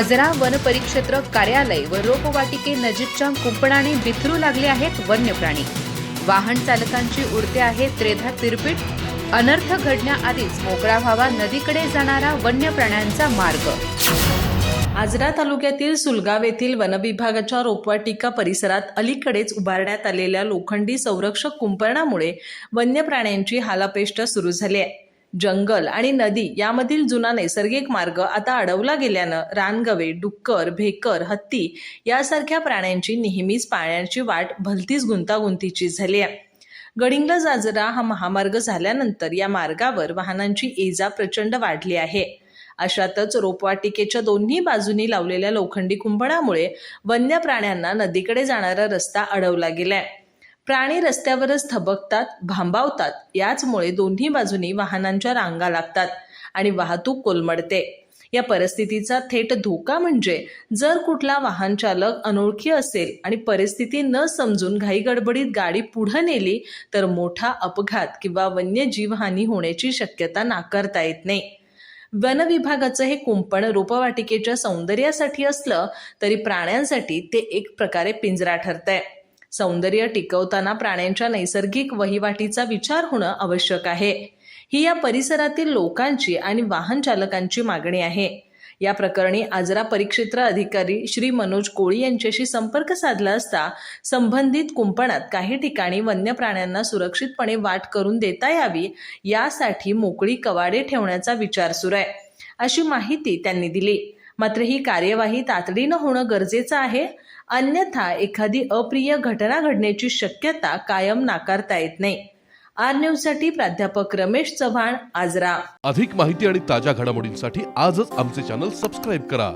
Ajara one परिक्षेत्र कार्यालय व रोपवाटिके नजीकच्या कुंपणाने बिथरू लागले आहेत वन्य प्राणी वाहन चालकांची उडते आहे त्रेधा तिरपीट. अनर्थ घडण्याआधीच मोकळा व्हावा नदीकडे जाणारा वन्य प्राण्यांचा मार्ग. आजरा तालुक्यातील सुलगाव येथील वनविभागाच्या रोपवाटिका परिसरात अलीकडेच उभारण्यात आलेल्या लोखंडी संरक्षक कुंपणामुळे वन्य प्राण्यांची हालापेष्ट सुरू झाली आहे. जंगल आणि नदी यामधील जुना नैसर्गिक मार्ग आता अडवला गेल्यानं रानगवे डुक्कर भेकर हत्ती यासारख्या प्राण्यांची नेहमीच पाण्याची वाट भलतीच गुंतागुंतीची झाली आहे. गडिंग्लज आजरा हा महामार्ग झाल्यानंतर या मार्गावर वाहनांची एजा प्रचंड वाढली आहे. अशातच रोपवाटिकेच्या दोन्ही बाजूनी लावलेल्या लोखंडी कुंभणामुळे वन्य प्राण्यांना नदीकडे जाणारा रस्ता अडवला गेलाय. प्राणी रस्त्यावरच थबकतात भांबावतात. याचमुळे दोन्ही बाजूनी वाहनांच्या रांगा लागतात आणि वाहतूक कोलमडते. या परिस्थितीचा थेट धोका म्हणजे जर कुठला वाहन चालक अनोळखी असेल आणि परिस्थिती न समजून घाईगडबडीत गाडी पुढे नेली तर मोठा अपघात किंवा वन्यजीवहानी होण्याची शक्यता नाकारता येत नाही. वन विभागाचं हे कुंपण रोपवाटिकेच्या सौंदर्यासाठी असलं तरी प्राण्यांसाठी ते एक प्रकारे पिंजरा ठरतंय. सौंदर्य टिकवताना प्राण्यांच्या नैसर्गिक वहिवाटीचा विचार होणं आवश्यक आहे. ही या परिसरातील लोकांची आणि वाहन चालकांची मागणी आहे. या प्रकरणी आजरा परिक्षेत्र अधिकारी श्री मनोज कोळी यांच्याशी संपर्क साधला असता संबंधित कुंपणात काही ठिकाणी वन्य प्राण्यांना सुरक्षितपणे वाट करून देता यावी यासाठी मोकळी कवाडे ठेवण्याचा विचार सुरू आहे. अशी माहिती त्यांनी दिली. मात्र ही कार्यवाही तातडीनं होणं गरजेचं आहे. अन्यथा एखादी अप्रिय घटना घडण्याची शक्यता कायम नाकारता येत नाही. आर न्यूजसाठी प्राध्यापक रमेश चव्हाण आजरा. अधिक माहिती आणि ताज्या घडामोडींसाठी आजच आमचे चॅनल सबस्क्राईब करा.